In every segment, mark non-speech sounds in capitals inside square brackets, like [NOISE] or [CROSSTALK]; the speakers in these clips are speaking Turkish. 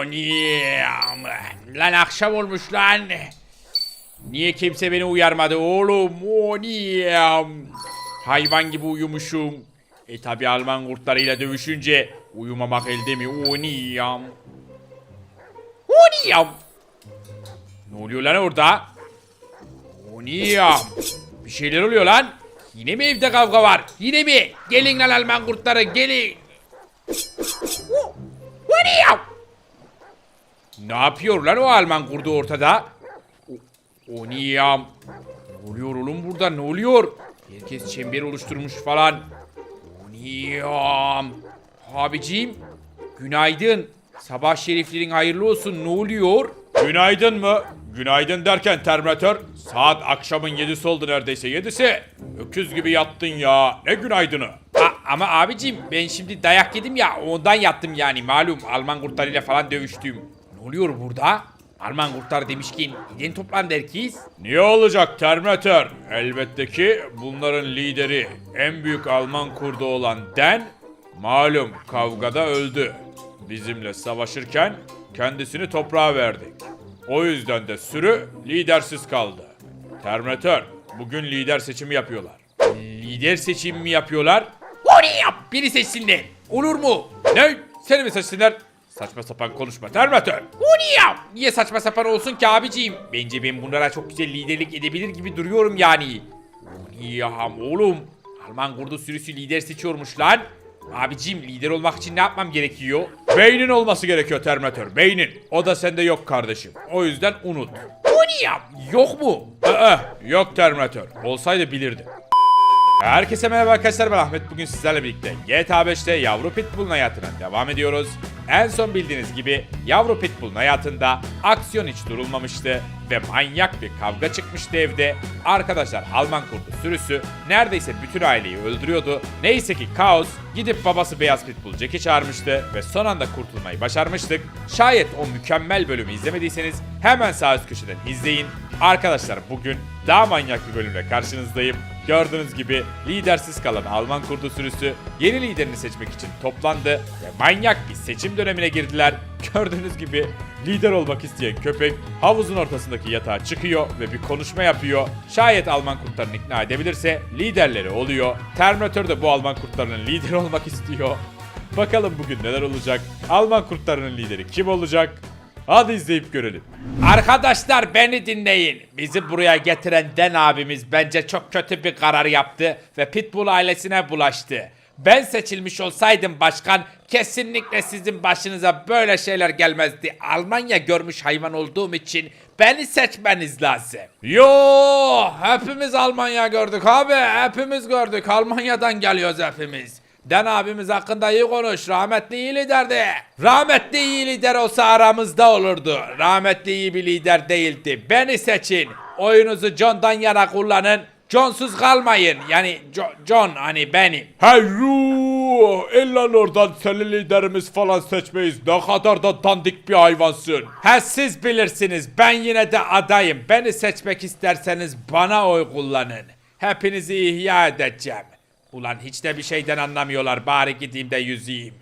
Oniyam. Lan akşam olmuş lan. Niye kimse beni uyarmadı oğlum? Oniyam. Hayvan gibi uyumuşum. E tabi Alman kurtlarıyla dövüşünce uyumamak elde mi? Oniyam. Oniyam. Ne oluyor lan orada? Oniyam. Bir şeyler oluyor lan. Yine mi evde kavga var? Yine mi? Gelin lan Alman kurtları gelin. Oniyam. Ne yapıyor lan o Alman kurdu ortada? O- Oniyam. Ne oluyor oğlum burada ne oluyor? Herkes çember oluşturmuş falan. Oniyam. Abiciğim. Günaydın. Sabah şeriflerin hayırlı olsun ne oluyor? Günaydın mı? Günaydın derken Terminator saat akşamın yedisi oldu neredeyse yedisi. Öküz gibi yattın ya. Ne günaydını? A- ama abicim ben şimdi dayak yedim ya ondan yattım yani malum Alman kurtlarıyla falan dövüştüm. Ne oluyor burada? Alman kurtlar demişken neden toplandı herkes? Niye olacak Terminator? Elbette ki bunların lideri en büyük Alman kurdu olan Den malum kavgada öldü. Bizimle savaşırken kendisini toprağa verdik. O yüzden de sürü lidersiz kaldı. Terminator bugün lider seçimi yapıyorlar. Lider seçimi mi yapıyorlar? Onu yap biri seçsinler. Olur mu? Ne? Seni mi seçsinler? Saçma sapan konuşma Terminator. Onu yap. Niye saçma sapan olsun ki abiciğim? Bence ben bunlara çok güzel liderlik edebilir gibi duruyorum yani. Onu yap oğlum. Alman kurdu sürüsü lider seçiyormuş lan. Abicim lider olmak için ne yapmam gerekiyor? Beynin olması gerekiyor Terminator. Beynin. O da sende yok kardeşim. O yüzden unut. Onu yap. Yok mu? Aa, yok Terminator. Olsaydı bilirdim. Herkese merhaba arkadaşlar ben Ahmet bugün sizlerle birlikte GTA 5'te yavru pitbull'un hayatına devam ediyoruz. En son bildiğiniz gibi yavru pitbull'un hayatında aksiyon hiç durulmamıştı ve manyak bir kavga çıkmıştı evde. Arkadaşlar Alman kurdu sürüsü neredeyse bütün aileyi öldürüyordu. Neyse ki Kaos gidip babası beyaz pitbull Jack'i çağırmıştı ve son anda kurtulmayı başarmıştık. Şayet o mükemmel bölümü izlemediyseniz hemen sağ üst köşeden izleyin. Arkadaşlar bugün daha manyak bir bölümle karşınızdayım. Gördüğünüz gibi lidersiz kalan Alman kurdu sürüsü yeni liderini seçmek için toplandı ve manyak bir seçim dönemine girdiler. [LAUGHS] Gördüğünüz gibi lider olmak isteyen köpek havuzun ortasındaki yatağa çıkıyor ve bir konuşma yapıyor. Şayet Alman kurtlarını ikna edebilirse liderleri oluyor. Terminator da bu Alman kurtlarının lideri olmak istiyor. [LAUGHS] Bakalım bugün neler olacak? Alman kurtlarının lideri kim olacak? Hadi izleyip görelim. Arkadaşlar beni dinleyin. Bizi buraya getiren Den abimiz bence çok kötü bir karar yaptı ve Pitbull ailesine bulaştı. Ben seçilmiş olsaydım başkan kesinlikle sizin başınıza böyle şeyler gelmezdi. Almanya görmüş hayvan olduğum için beni seçmeniz lazım. Yo, hepimiz Almanya gördük abi. Hepimiz gördük. Almanya'dan geliyoruz hepimiz. Den abimiz hakkında iyi konuş. Rahmetli iyi liderdi. Rahmetli iyi lider olsa aramızda olurdu. Rahmetli iyi bir lider değildi. Beni seçin. Oyunuzu John'dan yana kullanın. John'suz kalmayın. Yani Jo- John hani benim. Hayru! Ellan oradan seni liderimiz falan seçmeyiz. Ne kadar da dandik bir hayvansın. Ha siz bilirsiniz. Ben yine de adayım. Beni seçmek isterseniz bana oy kullanın. Hepinizi ihya edeceğim. Ulan hiç de bir şeyden anlamıyorlar. Bari gideyim de yüzeyim.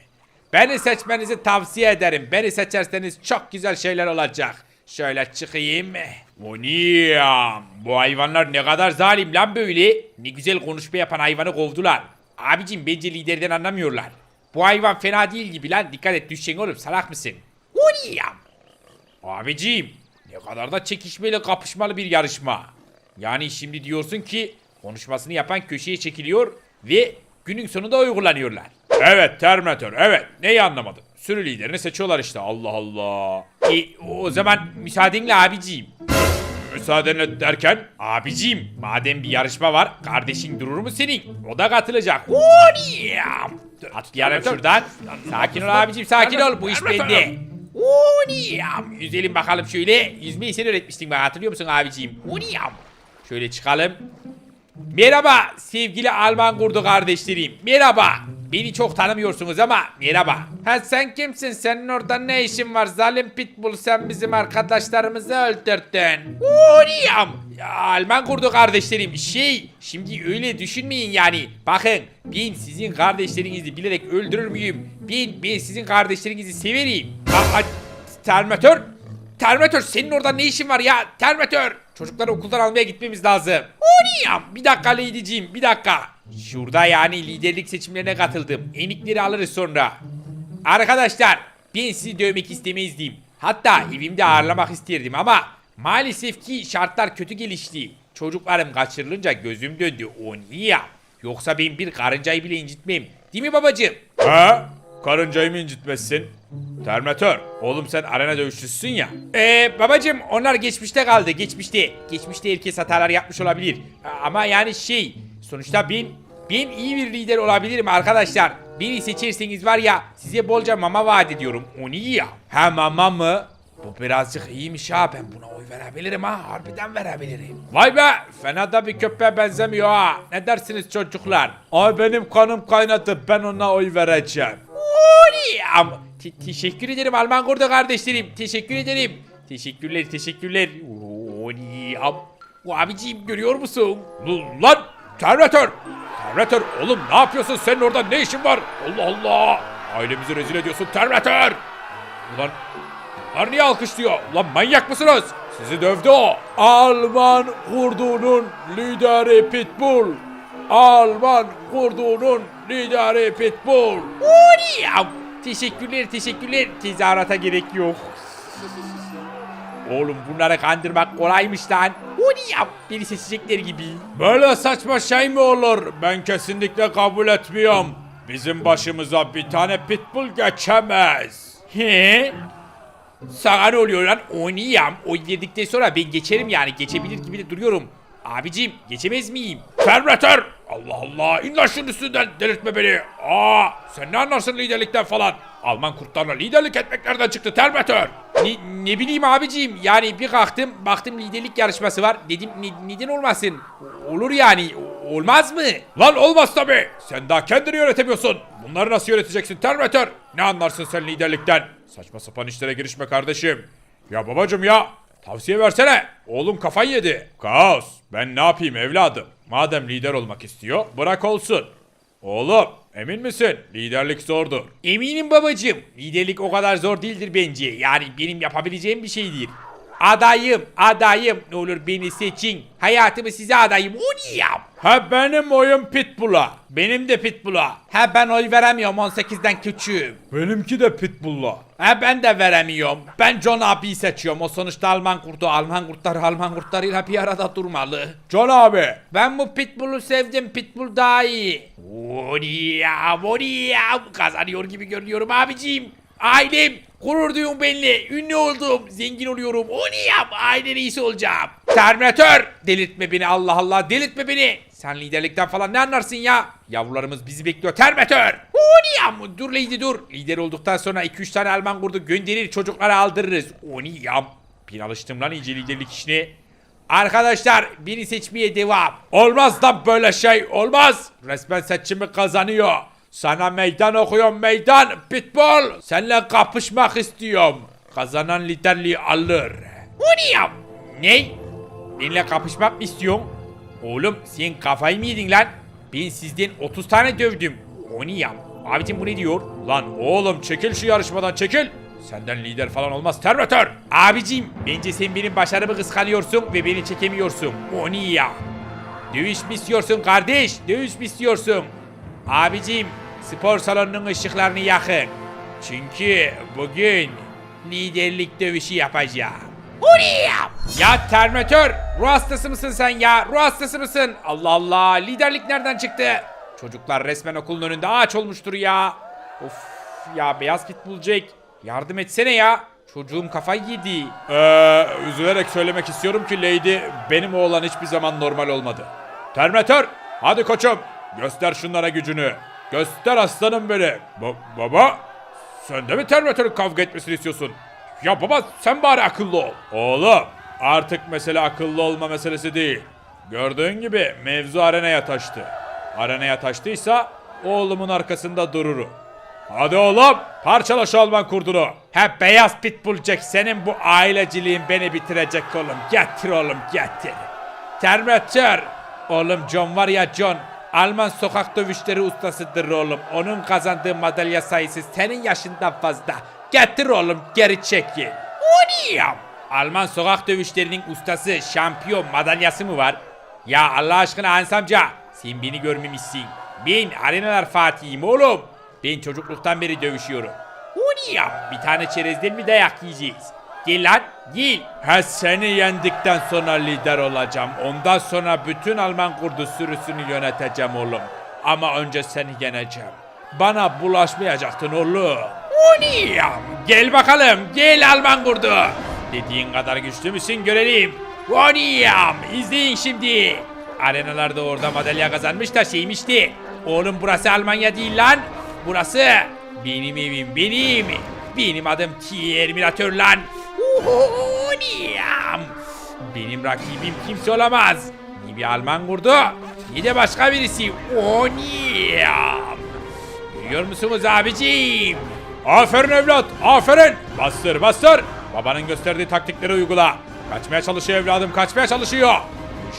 Beni seçmenizi tavsiye ederim. Beni seçerseniz çok güzel şeyler olacak. Şöyle çıkayım. Moniyam. Bu hayvanlar ne kadar zalim lan böyle. Ne güzel konuşma yapan hayvanı kovdular. Abicim bence liderden anlamıyorlar. Bu hayvan fena değil gibi lan. Dikkat et düşeceksin oğlum salak mısın? Moniyam. Abicim ne kadar da çekişmeli kapışmalı bir yarışma. Yani şimdi diyorsun ki konuşmasını yapan köşeye çekiliyor ve günün sonunda oy kullanıyorlar. Evet Terminator evet neyi anlamadın? Sürü liderini seçiyorlar işte Allah Allah. E, o zaman müsaadenle abiciğim. Müsaadenle derken abiciğim madem bir yarışma var kardeşin durur mu senin? O da katılacak. Oniyam. Atlayalım şuradan. Sakin ol abiciğim sakin ol bu iş bende. Oniyam. Yüzelim bakalım şöyle. Yüzmeyi sen öğretmiştin bana hatırlıyor musun abiciğim? Oniyam. Şöyle çıkalım. Merhaba sevgili Alman kurdu kardeşlerim. Merhaba. Beni çok tanımıyorsunuz ama merhaba. Ha sen kimsin? Senin orada ne işin var? Zalim Pitbull sen bizim arkadaşlarımızı öldürdün. Oriyam. Ya, Alman kurdu kardeşlerim. Şey, şimdi öyle düşünmeyin yani. Bakın, ben sizin kardeşlerinizi bilerek öldürür müyüm? Ben, ben sizin kardeşlerinizi severim. Aa, Termatör, Termatör senin orada ne işin var ya? Termatör. Çocukları okuldan almaya gitmemiz lazım. Oriyam. Bir dakika Lady'ciğim, bir dakika. Şurada yani liderlik seçimlerine katıldım. Enikleri alırız sonra. Arkadaşlar ben sizi dövmek istemezdim. Hatta evimde ağırlamak isterdim ama maalesef ki şartlar kötü gelişti. Çocuklarım kaçırılınca gözüm döndü. O niye? Yoksa ben bir karıncayı bile incitmem. Değil mi babacığım? Ha? Karıncayı mı incitmezsin? Termatör, oğlum sen arena dövüşçüsün ya. Ee babacığım onlar geçmişte kaldı, geçmişte. Geçmişte herkes hatalar yapmış olabilir. Ama yani şey, sonuçta ben, ben iyi bir lider olabilirim arkadaşlar. Beni seçerseniz var ya size bolca mama vaat ediyorum. O niye ya? Ha mama mı? Bu birazcık iyiymiş ha ben buna oy verebilirim ha harbiden verebilirim. Vay be fena da bir köpeğe benzemiyor ha. Ne dersiniz çocuklar? Ay benim kanım kaynadı ben ona oy vereceğim. Oriyam. Te- teşekkür ederim Alman kurdu kardeşlerim. Teşekkür ederim. Teşekkürler teşekkürler. Oriyam. Bu abiciğim görüyor musun? L- Lan Terminator. Terminator oğlum ne yapıyorsun senin orada ne işin var? Allah Allah. Ailemizi rezil ediyorsun Terminator. Ulan Bunlar niye alkışlıyor? Ulan manyak mısınız? Sizi dövdü o. Alman kurdunun lideri Pitbull. Alman kurdunun lideri Pitbull. Oriyam. Teşekkürler teşekkürler. Tezahürata gerek yok. Oğlum bunları kandırmak kolaymış lan. Oriyam. Beni seçecekler gibi. Böyle saçma şey mi olur? Ben kesinlikle kabul etmiyorum. Bizim başımıza bir tane pitbull geçemez. He? Sana ne oluyor lan? Oynayayım. Oy dedikten sonra ben geçerim yani. Geçebilir gibi de duruyorum. Abicim geçemez miyim? Terminator! Allah Allah! İn lan şunun üstünden delirtme beni. Aa, sen ne anlarsın liderlikten falan? Alman kurtlarla liderlik etmek nereden çıktı Terminator? Ne, ne bileyim abicim yani bir kalktım baktım liderlik yarışması var dedim ne- neden olmasın olur yani olmaz mı? Lan olmaz tabi sen daha kendini yönetemiyorsun bunları nasıl yöneteceksin Terminator? Ne anlarsın sen liderlikten? Saçma sapan işlere girişme kardeşim. Ya babacım ya tavsiye versene oğlum kafayı yedi. Kaos ben ne yapayım evladım madem lider olmak istiyor bırak olsun. Oğlum emin misin? Liderlik zordur. Eminim babacığım. Liderlik o kadar zor değildir bence. Yani benim yapabileceğim bir şeydir. Adayım, adayım. Ne olur beni seçin. Hayatımı size adayım. O niye? Ha benim oyum Pitbull'a. Benim de Pitbull'a. Ha ben oy veremiyorum 18'den küçüğüm. Benimki de Pitbull'a. Ha ben de veremiyorum. Ben John abiyi seçiyorum. O sonuçta Alman kurdu. Alman kurtları Alman kurtlarıyla bir arada durmalı. John abi. Ben bu Pitbull'u sevdim. Pitbull daha iyi. Oriyam oriyam. Kazanıyor gibi görünüyorum abiciğim. Ailem gurur duyun benimle. Ünlü oldum. Zengin oluyorum. Oriyam. Aile reisi olacağım. Terminator. Delirtme beni Allah Allah. Delirtme beni. Sen liderlikten falan ne anlarsın ya? Yavrularımız bizi bekliyor. Terminator. Oriyam. Dur Lady dur. Lider olduktan sonra 2-3 tane Alman kurdu gönderir çocuklara aldırırız. Oriyam. Bir alıştım lan iyice liderlik işine. Arkadaşlar beni seçmeye devam. Olmaz da böyle şey olmaz. Resmen seçimi kazanıyor. Sana meydan okuyorum meydan pitbull. Seninle kapışmak istiyorum. Kazanan liderliği alır. Uriyam. Ne? Benimle kapışmak mı istiyorsun? Oğlum sen kafayı mı yedin lan? Ben sizden 30 tane dövdüm. Onu yap. Abicim bu ne diyor? Lan oğlum çekil şu yarışmadan çekil. Senden lider falan olmaz Terminator. Abicim bence sen benim başarımı kıskanıyorsun ve beni çekemiyorsun. Onu ya. Dövüş mü istiyorsun kardeş? Dövüş mü istiyorsun? Abicim spor salonunun ışıklarını yakın. Çünkü bugün liderlik dövüşü yapacağım. Oraya! Ya Terminator! Ruh hastası mısın sen ya? Ruh hastası mısın? Allah Allah! Liderlik nereden çıktı? Çocuklar resmen okulun önünde ağaç olmuştur ya. Of ya beyaz pitbull Jack. Yardım etsene ya. Çocuğum kafayı yedi. Eee üzülerek söylemek istiyorum ki Lady benim oğlan hiçbir zaman normal olmadı. Terminator hadi koçum göster şunlara gücünü. Göster aslanım beni. Ba- baba sen de mi Terminator'ın kavga etmesini istiyorsun? Ya baba sen bari akıllı ol. Oğlum artık mesele akıllı olma meselesi değil. Gördüğün gibi mevzu arenaya taştı. Arenaya taştıysa oğlumun arkasında dururum. Hadi oğlum parçala şu Alman kurdunu. Hep beyaz pitbull Jack senin bu aileciliğin beni bitirecek oğlum. Getir oğlum getir. Terminator. Oğlum John var ya John. Alman sokak dövüşleri ustasıdır oğlum. Onun kazandığı madalya sayısı senin yaşından fazla. Getir oğlum geri çekil. O niyam. Alman sokak dövüşlerinin ustası şampiyon madalyası mı var? Ya Allah aşkına Hans amca sen beni görmemişsin. Ben arenalar fatihiyim oğlum. Ben çocukluktan beri dövüşüyorum. O niyam. Bir tane çerezden mi dayak yiyeceğiz? Gel lan gel. Ha seni yendikten sonra lider olacağım. Ondan sonra bütün Alman kurdu sürüsünü yöneteceğim oğlum. Ama önce seni yeneceğim. Bana bulaşmayacaktın oğlum. O niyam. Gel bakalım gel Alman kurdu. Dediğin kadar güçlü müsün görelim. O niyam. İzleyin şimdi. Arenalarda orada madalya kazanmış da şeymişti. Oğlum burası Almanya değil lan. Burası benim evim benim. Benim adım Terminator lan. Uhuuniyam. Benim rakibim kimse olamaz. Ni bir Alman kurdu ni de başka birisi. Oniyam. Görüyor musunuz abicim? Aferin evlat, aferin. Bastır, bastır. Babanın gösterdiği taktikleri uygula. Kaçmaya çalışıyor evladım, kaçmaya çalışıyor.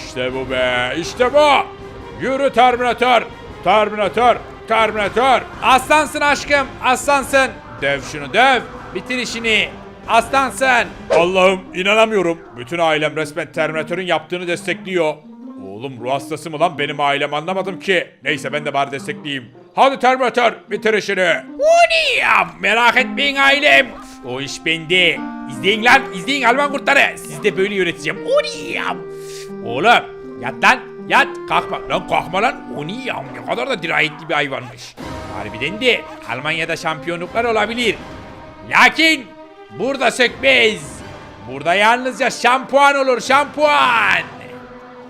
İşte bu be, işte bu. Yürü Terminator, Terminator, Terminator. Aslansın aşkım, aslansın. Döv şunu döv, bitir işini. Aslansın. Allah'ım inanamıyorum. Bütün ailem resmen Terminator'ın yaptığını destekliyor. Oğlum ruh hastası mı lan benim ailem anlamadım ki. Neyse ben de bari destekleyeyim. Hadi Terminator bitir işini. Uniyam merak etmeyin ailem. O iş bende. İzleyin lan izleyin Alman kurtları. Siz de böyle yöneteceğim. Uniyam. Oğlum yat lan yat kalkma lan kalkma lan. Uniyam ne kadar da dirayetli bir hayvanmış. Harbiden de Almanya'da şampiyonluklar olabilir. Lakin burada sökmez. Burada yalnızca şampuan olur şampuan.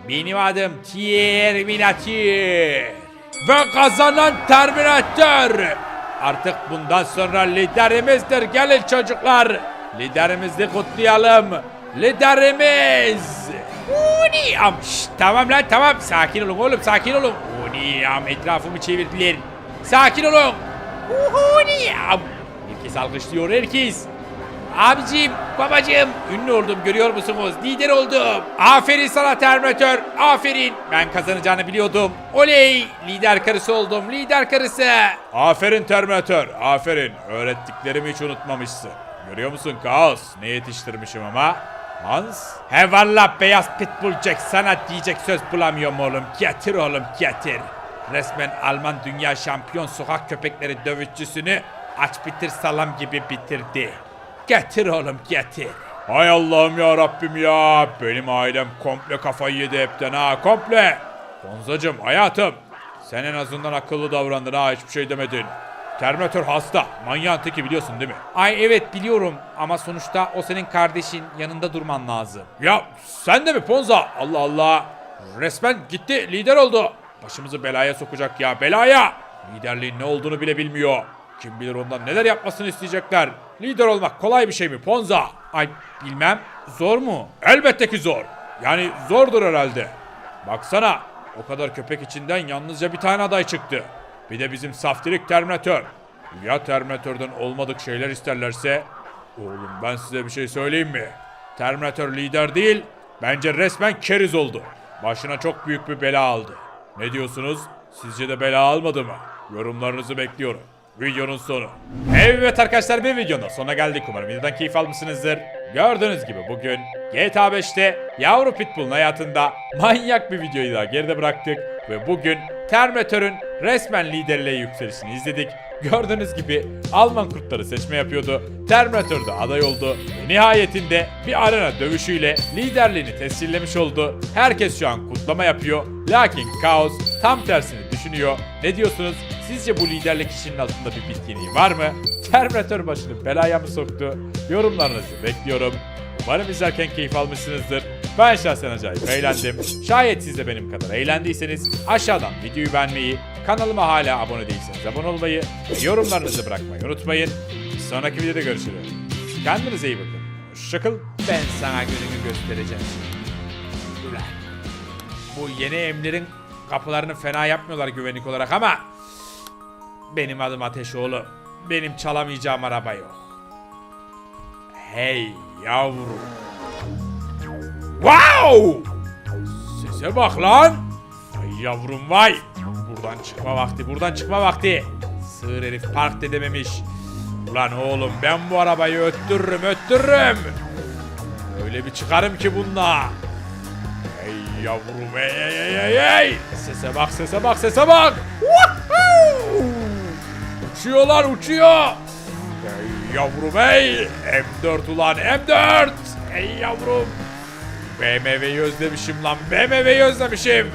Benim adım Terminator. Ve kazanan Terminator. Artık bundan sonra liderimizdir. Gelin çocuklar. Liderimizi kutlayalım. Liderimiz. Uniyam. Şşt, tamam lan tamam. Sakin olun oğlum sakin olun. Uniyam etrafımı çevirdiler. Sakin olun. Uniyam. Herkes alkışlıyor herkes. Abicim, babacım, ünlü oldum görüyor musunuz? Lider oldum. Aferin sana Terminator, aferin. Ben kazanacağını biliyordum. Oley, lider karısı oldum, lider karısı. Aferin Terminator, aferin. Öğrettiklerimi hiç unutmamışsın. Görüyor musun Kaos? Ne yetiştirmişim ama? Hans? He valla beyaz pitbull Jack sana diyecek söz bulamıyorum oğlum. Getir oğlum getir. Resmen Alman dünya şampiyon sokak köpekleri dövüşçüsünü aç bitir salam gibi bitirdi. Getir oğlum getir. Hay Allah'ım ya Rabbim ya. Benim ailem komple kafayı yedi hepten ha komple. Gonzacım hayatım. Sen en azından akıllı davrandın ha hiçbir şey demedin. Terminator hasta. Manyağın teki biliyorsun değil mi? Ay evet biliyorum ama sonuçta o senin kardeşin yanında durman lazım. Ya sen de mi Ponza? Allah Allah. Resmen gitti lider oldu. Başımızı belaya sokacak ya belaya. Liderliğin ne olduğunu bile bilmiyor. Kim bilir ondan neler yapmasını isteyecekler. Lider olmak kolay bir şey mi Ponza? Ay bilmem. Zor mu? Elbette ki zor. Yani zordur herhalde. Baksana o kadar köpek içinden yalnızca bir tane aday çıktı. Bir de bizim saftirik Terminator. Ya Terminator'dan olmadık şeyler isterlerse? Oğlum ben size bir şey söyleyeyim mi? Terminator lider değil, bence resmen keriz oldu. Başına çok büyük bir bela aldı. Ne diyorsunuz? Sizce de bela almadı mı? Yorumlarınızı bekliyorum. Videonun sonu. Evet arkadaşlar bir videonun sonuna geldik. Umarım videodan keyif almışsınızdır. Gördüğünüz gibi bugün GTA 5'te yavru pitbull'un hayatında manyak bir videoyu daha geride bıraktık. Ve bugün Terminator'ın resmen liderliğe yükselişini izledik. Gördüğünüz gibi Alman kurtları seçme yapıyordu. Terminator da aday oldu. Ve nihayetinde bir arena dövüşüyle liderliğini tescillemiş oldu. Herkes şu an kutlama yapıyor. Lakin Kaos tam tersini düşünüyor. Ne diyorsunuz? Sizce bu liderlik işinin altında bir bitkinliği var mı? Terminator başını belaya mı soktu? Yorumlarınızı bekliyorum. Umarım izlerken keyif almışsınızdır. Ben şahsen acayip eğlendim. Şayet siz de benim kadar eğlendiyseniz aşağıdan videoyu beğenmeyi, kanalıma hala abone değilseniz abone olmayı ve yorumlarınızı bırakmayı unutmayın. Bir sonraki videoda görüşürüz. Kendinize iyi bakın. Hoşçakalın. Ben sana gününü göstereceğim. Bu yeni emlerin kapılarını fena yapmıyorlar güvenlik olarak ama benim adım Ateşoğlu. Benim çalamayacağım araba yok. Hey yavrum. Wow! Sese bak lan. Vay yavrum vay. Buradan çıkma vakti buradan çıkma vakti. Sığır herif park de dememiş. Ulan oğlum ben bu arabayı öttürürüm öttürürüm. Öyle bir çıkarım ki bununla. Ey yavrum ey ey ey ey ey. Sese bak sese bak sese bak. Wahoo! Uçuyorlar uçuyor. Ey yavrum ey. M4 ulan M4. Ey yavrum. BMW'yi özlemişim lan BMW'yi özlemişim.